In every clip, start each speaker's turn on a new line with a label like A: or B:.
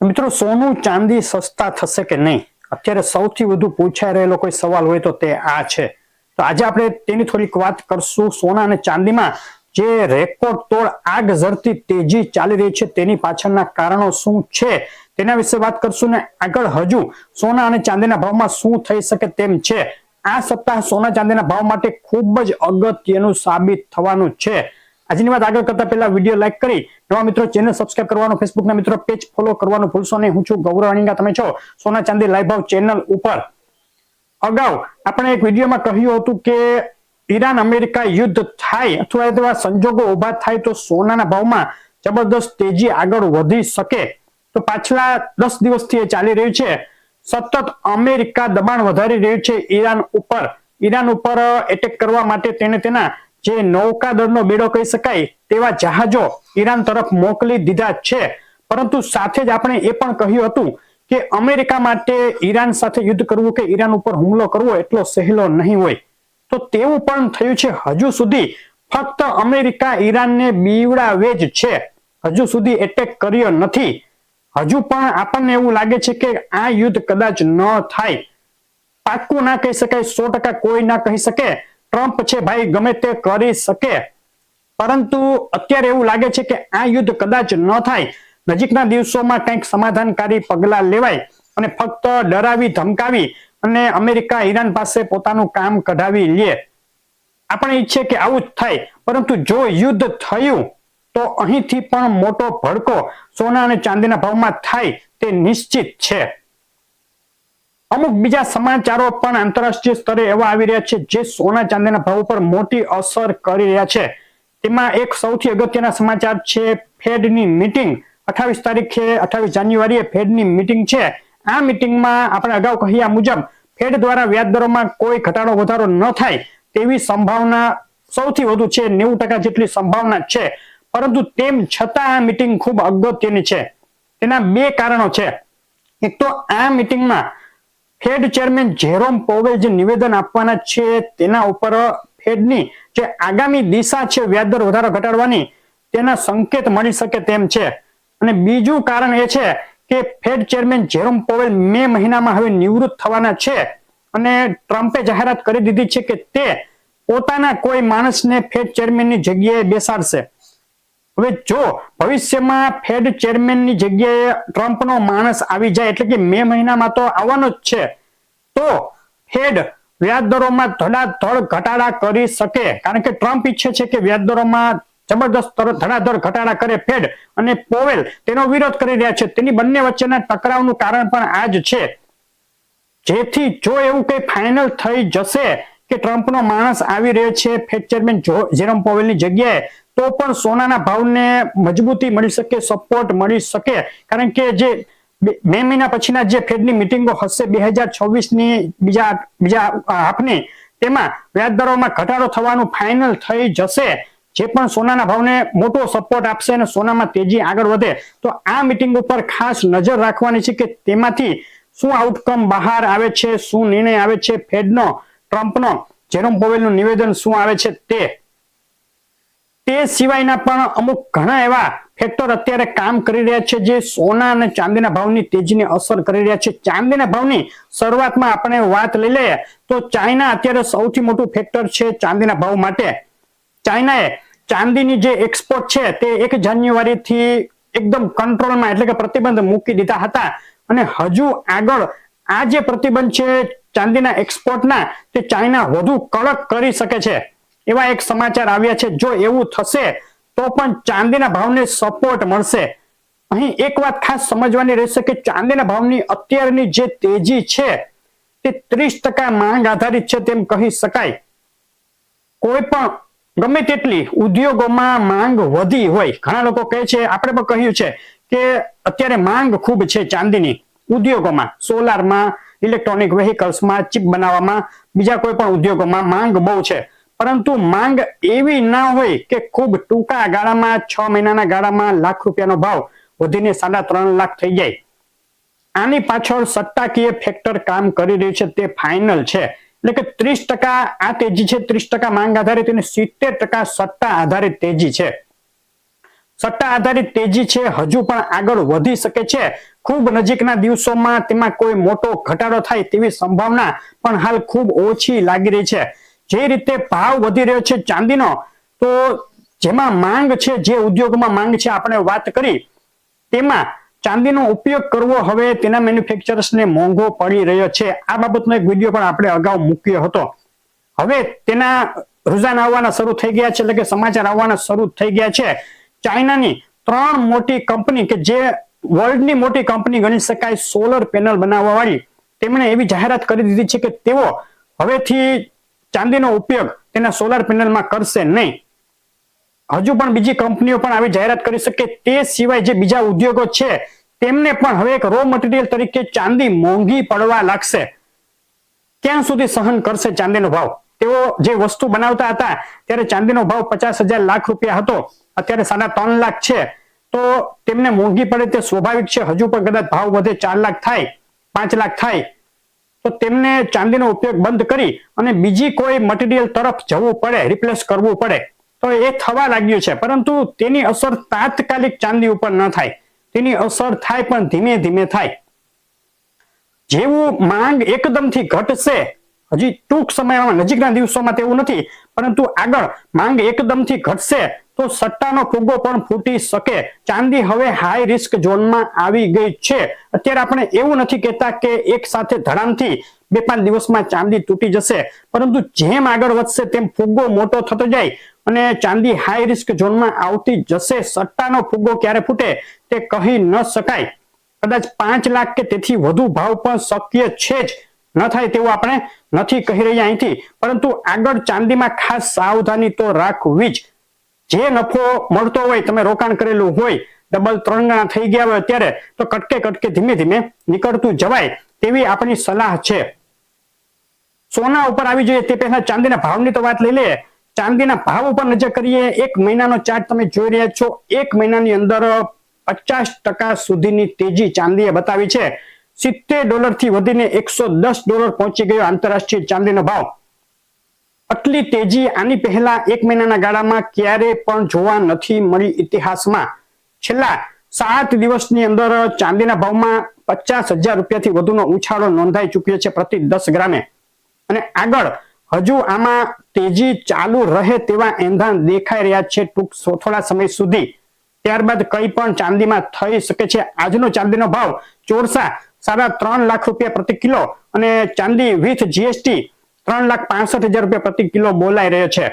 A: મિત્રો, સોનું ચાંદી સસ્તા થશે કે નહીં? અત્યારે સૌથી વધુ પૂછાઈ રહેલો કોઈ સવાલ હોય તો તે આ છે. તો આજે આપણે તેની થોડીક વાત કરશું સોના અને ચાંદીમાં. જે રેકોર્ડ તોડ આગ ઝરતી તેજી ચાલી રહી છે, તેની પાછળના કારણો શું છે? તેના વિશે વાત કરશું ને આગળ હજુ. સોના અને ચાંદીના ભાવમાં શું થઈ શકે તેમ છે? આ સપ્તાહ સોના ચાંદીના ભાવ માટે ખૂબ જ અગત્યનું સાબિત થવાનું છે. આજની વાત આગળ કરતા પહેલા વીડિયો લાઈક કરી, નવા મિત્રો ચેનલ સબસ્ક્રાઈબ કરવાનું ફેસબુકના મિત્રો પેજ ફોલો કરવાનું ભૂલશો નહીં. હું છું ગૌરવ અણિંગા તમે છો સોના ચાંદી લાઈવ ચેનલ ઉપર. અગાઉ આપણે એક વિડીયોમાં કહ્યું હતું કે ઈરાન, અમેરિકા યુદ્ધ થાય અથવા એવા સંજોગો ઊભા થાય તો સોનાના ભાવમાં જબરદસ્ત તેજી આગળ વધી શકે. તો પાછલા દસ દિવસથી એ ચાલી રહ્યું છે. સતત અમેરિકા દબાણ વધારી રહ્યું છે ઈરાન ઉપર. ઈરાન ઉપર એટેક કરવા માટે તેને તેના જે નૌકાદળનો બેડો કહી શકાય, તેવા જહાજો ઈરાન તરફ મોકલી દીધા છે. પરંતુ સાથે જ આપણે એ પણ કહ્યું હતું કે અમેરિકા માટે ઈરાન સાથે યુદ્ધ કરવું કે ઈરાન ઉપર હુમલો કરવો એટલો સહેલો નહીં હોય. તો તેવું પણ થયું છે. હજુ સુધી ફક્ત અમેરિકા ઈરાનને બીવડાવે જ છે. હજુ સુધી એટેક કર્યો નથી. હજુ પણ આપણને એવું લાગે છે કે આ યુદ્ધ કદાચ ન થાય. પાક્કું ના કહી શકાય, સો ટકા કોઈ ના કહી શકે. ટ્રમ્પ છે ભાઈ ગમે તે કરી શકે. પરંતુ અત્યારે એવું લાગે છે કે આ યુદ્ધ કદાચ ન થાય. નજીકના દિવસોમાં કંઈક સમાધાનકારી પગલા લેવાય અને ફક્ત ડરાવી, ધમકાવી અને અમેરિકા, ઈરાન પાસે પોતાનું કામ કઢાવી લે. આપણે ઈચ્છે કે આવું જ થાય, પરંતુ જો યુદ્ધ થયું, તો અહીંથી પણ મોટો ભડકો સોના અને ચાંદીના ભાવમાં થાય તે નિશ્ચિત છે. અમુક બીજા સમાચારો પણ આંતરરાષ્ટ્રીય સ્તરે એવા આવી રહ્યા છે જે સોના ચાંદીના ભાવ પર મોટી અસર કરી રહ્યા છે. તેમાં એક સૌથી અગત્યના સમાચાર છે, ફેડની મીટિંગ. અઠાવીસ તારીખે અઠાવીસ જાન્યુઆરીએ ફેડની મીટિંગ છે. આ મીટિંગમાં આપણે અગાઉ કહ્યા મુજબ, ફેડ દ્વારા વ્યાજ દરોમાં કોઈ ઘટાડો, વધારો ન થાય તેવી સંભાવના સૌથી વધુ છે, નેવું ટકા જેટલી સંભાવના છે. પરંતુ તેમ છતાં આ મીટિંગ ખૂબ અગત્યની છે. તેના બે કારણો છે. એક તો આ મીટિંગમાં ફેડ ચેરમેન જેરોમ પોવેલ જે નિવેદન આપવાના છે તેના ઉપર ફેડની જે આગામી દિશા છે વ્યાજદર વધારો ઘટાડવાની તેના સંકેત મળી શકે તેમ છે. અને બીજું કારણ એ છે કે Fed chairman Jerome Powell May મહિનામાં હવે નિવૃત્ત થવાના છે અને ટ્રમ્પે જાહેરાત કરી દીધી છે કે તે પોતાના કોઈ માણસને ફેડ ચેરમેનની જગ્યાએ બેસાડશે. હવે જો ભવિષ્યમાં ફેડ ચેરમેનની જગ્યાએ ટ્રમ્પનો માણસ આવી જાય એટલે કે મે મહિનામાં તો આવવાનો જ છે, તો ફેડ વ્યાજદરોમાં ધડાધડ ઘટાડા કરી શકે. કારણ કે ટ્રમ્પ ઈચ્છે છે કે વ્યાજદરોમાં જબરદસ્ત ધડાધડ ઘટાડા કરે ફેડ અને પોવેલ તેનો વિરોધ કરી રહ્યા છે. તેની બંને વચ્ચેના ટકરાવનું કારણ પણ આ જ છે. જેથી જો એવું કંઈ ફાઇનલ થઈ જશે કે ટ્રમ્પનો માણસ આવી રહ્યો છે ફેડ ચેરમેન જેરોમ પોવેલની જગ્યાએ તો પણ સોનાના ભાવને મજબૂતી મળી શકે સપોર્ટ મળી શકે. કારણ કે જે મે મહિના પછીના જે ફેડની મિટિંગો હશે બે હજાર છવ્વીસની બીજા બીજા હાફની, તેમાં વ્યાજદરોમાં ઘટાડો થવાનું ફાઇનલ થઈ જશે. જે પણ સોનાના ભાવને મોટો સપોર્ટ આપશે અને સોનામાં તેજી આગળ વધે, તો આ મિટિંગ ઉપર ખાસ નજર રાખવાની છે કે તેમાંથી શું આઉટકમ બહાર આવે છે, શું નિર્ણય આવે છે ફેડનો ટ્રમ્પનો જેરોમ પોવેલનું નિવેદન શું આવે છે તે તે સિવાયના પણ અમુક ઘણા એવા ફેક્ટર અત્યારે કામ કરી રહ્યા છે જે સોના અને ચાંદીના ભાવની તેજીને અસર કરી રહ્યા છે. ચાંદીના ભાવની શરૂઆતમાં આપણે વાત લઈ લઈએ તો ચાઇના અત્યારે સૌથી મોટું ફેક્ટર છે ચાંદીના ભાવ માટે. ચાઇનાએ ચાંદીની જે એક્સપોર્ટ છે તે એક જાન્યુઆરીથી એકદમ કંટ્રોલમાં એટલે કે પ્રતિબંધ મૂકી દીધા હતા. અને હજુ આગળ આ જે પ્રતિબંધ છે ચાંદીના એક્સપોર્ટના તે ચાઇના વધુ કડક કરી શકે છે. એવા એક સમાચાર આવ્યા છે, જો એવું થશે, તો પણ ચાંદીના ભાવને સપોર્ટ મળશે. અહીં એક વાત ખાસ સમજવાની રહેશે કે ચાંદીના ભાવની અત્યારની જે તેજી છે, તે ત્રીસ ટકા માંગ આધારિત છે તેમ કહી શકાય. કોઈ પણ, ગમે તેટલી ઉદ્યોગોમાં માંગ વધી હોય, ઘણા લોકો કહે છે, આપણે પણ કહ્યું છે કે અત્યારે માંગ ખૂબ છે ચાંદીની ઉદ્યોગોમાં, સોલારમાં, ઇલેક્ટ્રોનિક વેહિકલ્સમાં, ચીપ બનાવવામાં, બીજા કોઈ પણ ઉદ્યોગોમાં માંગ બહુ છે. પરંતુ માંગ એવી ના હોય કે ખૂબ ટૂંકા ગાળામાં છ મહિનાના ગાળામાં લાખ રૂપિયાનો ભાવ વધીને સાડા ત્રણ લાખ થઈ જાય. આની પાછળ સત્તાકીય ફેક્ટર કામ કરી રહ્યું છે, તે ફાઇનલ છે. એટલે કે ત્રીસ ટકા આ તેજી છે, ત્રીસ ટકા માંગ આધારિત અને સિત્તેર ટકા સત્તા આધારિત તેજી છે. સત્તા આધારિત તેજી છે, હજુ પણ આગળ વધી શકે છે. ખૂબ નજીકના દિવસોમાં તેમાં કોઈ મોટો ઘટાડો થાય તેવી સંભાવના પણ હાલ ખૂબ ઓછી લાગી રહી છે. જે રીતે ભાવ વધી રહ્યો છે ચાંદીનો, તો જેમાં માંગ છે, જે ઉદ્યોગમાં માંગ છે, આપણે વાત કરી, તેમાં ચાંદીનો ઉપયોગ કરવો હવે તેના મેન્યુફેક્ચરર્સને મોંઘો પડી રહ્યો છે. આ બાબતનો એક વીડિયો પણ આપણે અગાઉ મૂક્યો હતો. હવે તેના રુઝાન આવવાના શરૂ થઈ ગયા છે, એટલે કે સમાચાર આવવાના શરૂ થઈ ગયા છે. ચાઇનાની ત્રણ મોટી કંપની કે જે વર્લ્ડની મોટી કંપની ગણી શકાય સોલર પેનલ બનાવવા વાળી તેમણે એવી જાહેરાત કરી દીધી છે કે તેઓ હવેથી ચાંદીનો ઉપયોગ તેના સોલાર પેનલમાં કરશે નહીં. હજુ પણ બીજી કંપનીઓ પણ આવી જાહેરાત કરી શકે તે સિવાય જે બીજા ઉદ્યોગો છે, તેમને પણ હવે એક રો મટીરિયલ તરીકે ચાંદી મોંઘી પડવા લાગશે. ક્યાં સુધી સહન કરશે ચાંદીનો ભાવ? તેઓ જે વસ્તુ બનાવતા હતા, ત્યારે ચાંદીનો ભાવ પચાસ હજાર લાખ રૂપિયા હતો. અત્યારે સાડા ત્રણ લાખ છે. તો તેમને મોંઘી પડે તે સ્વાભાવિક છે. હજુ પણ કદાચ ભાવ વધે ચાર લાખ થાય, પાંચ લાખ થાય. તો તેમને ચાંદીનો ઉપયોગ બંધ કરી અને બીજી કોઈ મટીરિયલ તરફ જવું પડે રિપ્લેસ કરવું પડે. તો એ થવા લાગ્યું છે. પરંતુ તેની અસર તાત્કાલિક ચાંદી ઉપર ન થાય. તેની અસર થાય પણ ધીમે ધીમે થાય. જેવું માંગ એકદમથી ઘટશે, હજી ટૂંક સમયમાં, નજીકના દિવસોમાં તેવું નથી, પરંતુ આગળ માંગ એકદમથી ઘટશે તો સટ્ટાનો ફુગ્ગો પણ ફૂટી શકે. ચાંદી હવે હાઈ રિસ્ક ઝોનમાં આવી ગઈ છે. અત્યારે આપણે એવું નથી કહેતા કે એક સાથે ધડામથી બે પાંચ દિવસમાં ચાંદી તૂટી જશે. પરંતુ જેમ આગળ વધશે તેમ ફુગ્ગો મોટો થતો જાય અને ચાંદી હાઈ રિસ્ક ઝોનમાં આવતી જશે. સટ્ટાનો ફુગ્ગો ક્યારે ફૂટે તે કહી ન શકાય. કદાચ પાંચ લાખ કે તેથી વધુ ભાવ પણ શક્ય છે જ. ન થાય તેવું આપણે નથી કહી રહ્યા અહીંથી. પરંતુ આગળ ચાંદીમાં ખાસ સાવધાની તો રાખવી જ. જે નફો મળતો હોય, તમે રોકાણ કરેલું હોય ડબલ ત્રણ ગણા થઈ ગયા હોય અત્યારે, તો કટકે કટકે ધીમે ધીમે નીકળતું જવાય તેવી આપણી સલાહ છે. સોના ઉપર આવી જોઈએ, તે પહેલા ચાંદીના ભાવની તો વાત લઈ લઈએ. ચાંદીના ભાવ ઉપર નજર કરીએ, એક મહિનાનો ચાર્ટ તમે જોઈ રહ્યા છો. એક મહિનાની અંદર પચાસ ટકા સુધીની તેજી ચાંદીએ બતાવી છે. સિત્તેર ડોલરથી વધીને એકસો દસ ડોલર પહોંચી ગયો આંતરરાષ્ટ્રીય ચાંદીનો ભાવ. આટલી તેજી આની પહેલા એક મહિનાના ગાળામાં ક્યારે પણ જોવા નથી મળી ઇતિહાસમાં. છેલ્લા સાત દિવસની અંદર ચાંદીના ભાવમાં પચાસ હજાર રૂપિયાથી વધુનો ઉછાળો નોંધાઈ ચૂક્યો છે પ્રતિ દસ ગ્રામે. અને આગળ, હજુ આમાં તેજી ચાલુ રહે તેવા એંધાણ દેખાઈ રહ્યા છે ટૂંક થોડા સમય સુધી. ત્યારબાદ કઈ પણ ચાંદીમાં થઈ શકે છે. આજનો ચાંદીનો ભાવ ચોરસા સાડા ત્રણ લાખ રૂપિયા પ્રતિ કિલો અને ચાંદી વિથ જીએસટી ત્રણ લાખ પાસઠ હજાર રૂપિયા પ્રતિ કિલો બોલાઈ રહ્યો છે.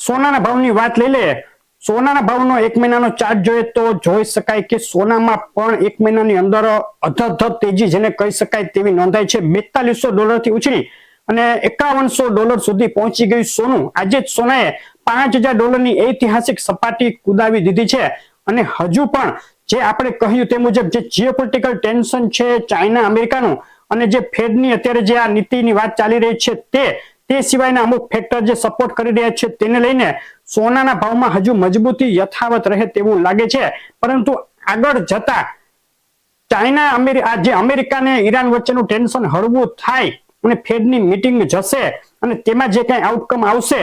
A: સોનાના ભાવની વાત લઈ લઈએ. સોનાના ભાવનો એક મહિનાનો ચાર્ટ જોઈએ તો જોઈ શકાય કે સોનામાં પણ એક મહિનાની અંદર અધધ તેજી જેને કહી શકાય તેવી નોંધાઈ છે. બેતાલીસો ડોલરથી ઉછળી અને એકાવનસો ડોલર સુધી પહોંચી ગયું સોનું. આજે જ સોનાએ પાંચ હજાર ડોલરની ઐતિહાસિક સપાટી કુદાવી દીધી છે. અને હજુ પણ જે આપણે કહ્યું તે મુજબ જે જીઓપોલિટિકલ ટેન્શન છે, ચાઇના, અમેરિકાનું અને જે ફેડની અત્યારે જે આ નીતિની વાત ચાલી રહી છે તે તે સિવાયના અમુક ફેક્ટર જે સપોર્ટ કરી રહ્યા છે તેને લઈને સોનાના ભાવમાં હજુ મજબૂતી યથાવત રહે તેવું લાગે છે. પરંતુ આગળ જતા ચાઇના અમેરિકા જે અમેરિકા ને ઈરાન વચ્ચેનું ટેન્શન હળવું થાય અને ફેડની મીટિંગ જશે અને તેમાં જે કઈ આઉટકમ આવશે,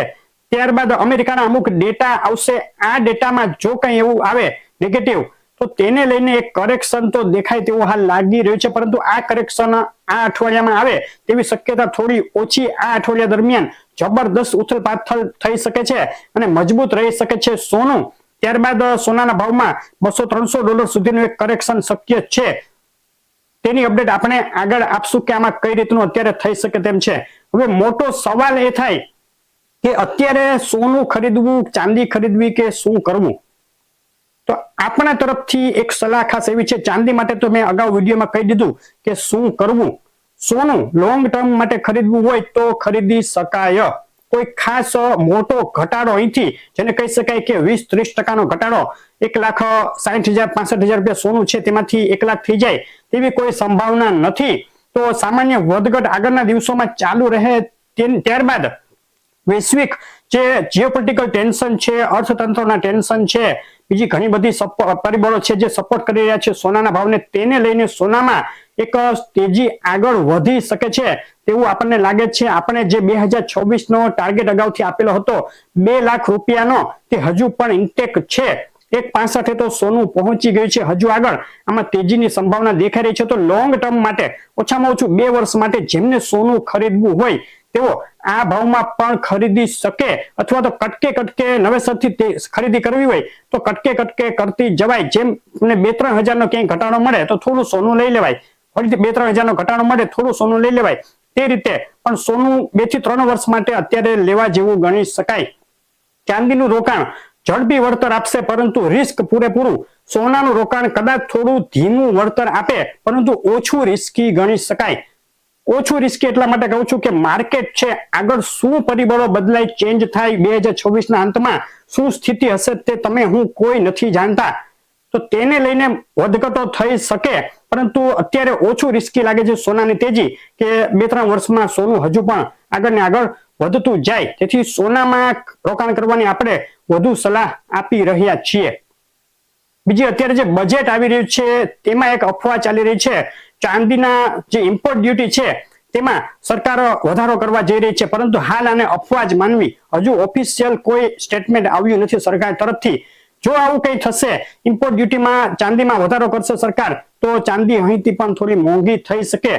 A: ત્યારબાદ અમેરિકાના અમુક ડેટા આવશે. આ ડેટામાં જો કઈ એવું આવે નેગેટિવ તો તેને લઈને એક કરેક્શન તો દેખાય તેવું હાલ લાગી રહ્યું છે, પરંતુ આ કરેક્શન આ અઠવાડિયામાં આવે તેવી શક્યતા થોડી ઓછી આ અઠવાડિયા દરમિયાન જબરદસ્ત ઉથલ પાથલ થઈ શકે છે અને મજબૂત રહી શકે છે સોનું. ત્યારબાદ સોનાના ભાવમાં બસો ત્રણસો ડોલર સુધીનું એક કરેક્શન શક્ય છે. તેની અપડેટ આપણે આગળ આપશું કે આમાં કઈ રીતનું અત્યારે થઈ શકે તેમ છે. હવે મોટો સવાલ એ થાય કે અત્યારે સોનું ખરીદવું, ચાંદી ખરીદવી કે શું કરવું? તો આપણા તરફથી એક સલાહ ખાસ એવી છે, ચાંદી માટે તો મેં અગાઉ વિડીયોમાં કહી દીધું કે શું કરવું? સોનું લોંગ ટર્મ માટે ખરીદવું હોય તો ખરીદી શકાય. કોઈ ખાસ મોટો ઘટાડો અહીંથી, જેને કહી શકાય કે વીસ ત્રીસ ટકાનો ઘટાડો, એક લાખ સાઠ હજાર, પાસઠ હજાર રૂપિયા સોનું છે, તેમાંથી એક લાખ થઈ જાય, તેવી કોઈ સંભાવના નથી. તો સામાન્ય વધઘટ આગળના દિવસોમાં ચાલુ રહે ત્યારબાદ વૈશ્વિક જે જીઓપોલિટિકલ ટેન્શન છે, અર્થતંત્રના ટેન્શન છે, બીજી ઘણી બધી પરિબળો છે જે સપોર્ટ કરી રહ્યા છે સોનાના ભાવને, તેને લઈને સોનામાં એક તેજી આગળ વધી શકે છે તેવું આપણને લાગે છે. આપણે જે બે હજાર છવ્વીસ નો ટાર્ગેટ અગાઉથી આપેલો હતો, બે લાખ રૂપિયાનો તે હજુ પણ ઇન્ટેક છે. એક પાસઠે તો સોનું પહોંચી ગયું છે હજુ આગળ. આમાં તેજીની સંભાવના દેખાઈ રહી છે. તો લોંગ ટર્મ માટે ઓછામાં ઓછું બે વર્ષ માટે જેમને સોનું ખરીદવું હોય તેઓ આ ભાવમાં પણ ખરીદી શકે અથવા તો કટકે કટકે નવેસરથી ખરીદી કરવી હોય, તો કટકે કટકે કરતી જવાય. જેમ બે ત્રણ હજારનો ક્યાંય ઘટાડો મળે તો થોડું સોનું લઈ લેવાય. ફરીથી બે ત્રણ હજારનો ઘટાડો મળે થોડું સોનું લઈ લેવાય. તે રીતે પણ સોનું બેથી ત્રણ વર્ષ માટે અત્યારે લેવા જેવું ગણી શકાય. ચાંદીનું રોકાણ ઝડપી વળતર આપશે, પરંતુ રિસ્ક પૂરેપૂરું. સોનાનું રોકાણ કદાચ થોડું ધીમું વળતર આપે, પરંતુ ઓછું રિસ્કી ગણી શકાય. ઓછું રિસ્કી એટલા માટે કહું છું કે માર્કેટ છે, આગળ શું પરિબળો બદલાય ચેન્જ થાય બે હજાર અંતમાં, શું સ્થિતિ હશે તે તમે હું કોઈ નથી જાણતા. તો તેને લઈને વધઘટો થઈ શકે, પરંતુ અત્યારે ઓછું રિસ્કી લાગે છે સોનાની તેજી કે બે ત્રણ વર્ષમાં સોનું હજુ પણ આગળ ને આગળ વધતું જાય. તેથી સોનામાં રોકાણ કરવાની આપણે વધુ સલાહ આપી રહ્યા છીએ. બીજી અત્યારે જે બજેટ આવી રહ્યું છે, તેમાં એક અફવા ચાલી રહી છે. ચાંદીના જે ઇમ્પોર્ટ ડ્યુટી છે, તેમાં સરકાર વધારો કરવા જઈ રહી છે. પરંતુ હાલ આને અફવા જ માનવી. હજુ ઓફિશિયલ કોઈ સ્ટેટમેન્ટ આવ્યું નથી સરકાર તરફથી. જો આવું કંઈ થશે ઇમ્પોર્ટ ડ્યુટીમાં ચાંદીમાં વધારો કરશે સરકાર, તો ચાંદી અહીંથી પણ થોડી મોંઘી થઈ શકે.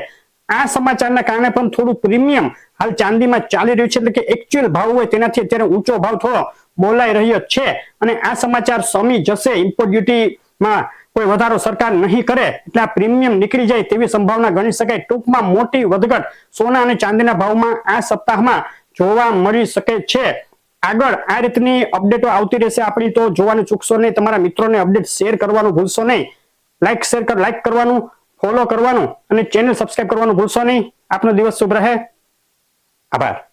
A: આ સમાચારના કારણે પણ થોડું પ્રીમિયમ હાલ ચાંદીમાં ચાલી રહ્યું છે. એટલે કે એકચ્યુઅલ ભાવ હોય તેનાથી અત્યારે ઊંચો ભાવ થોડો બોલાઈ રહ્યો છે. અને આ સમાચાર સમી જશે ઇમ્પોર્ટ ડ્યુટીમાં કોઈ વધારો સરકાર નહીં કરે એટલે આ પ્રીમિયમ નીકળી જાય તેવી સંભાવના ગણી શકાય. ટૂંકમાં મોટી વધઘટ સોના અને ચાંદીના ભાવમાં આ સપ્તાહમાં જોવા મળી શકે છે. આગળ આ રીતની અપડેટો આવતી રહેશે આપણી તો જોવાનું ચૂકશો નહીં. તમારા મિત્રોને અપડેટ શેર કરવાનું ભૂલશો નહીં. લાઈક, શેર કર, લાઈક કરવાનું, ફોલો કરવાનું અને ચેનલ સબસ્ક્રાઈબ કરવાનું ભૂલશો નહીં. આપનો દિવસ શુભ રહે. આભાર.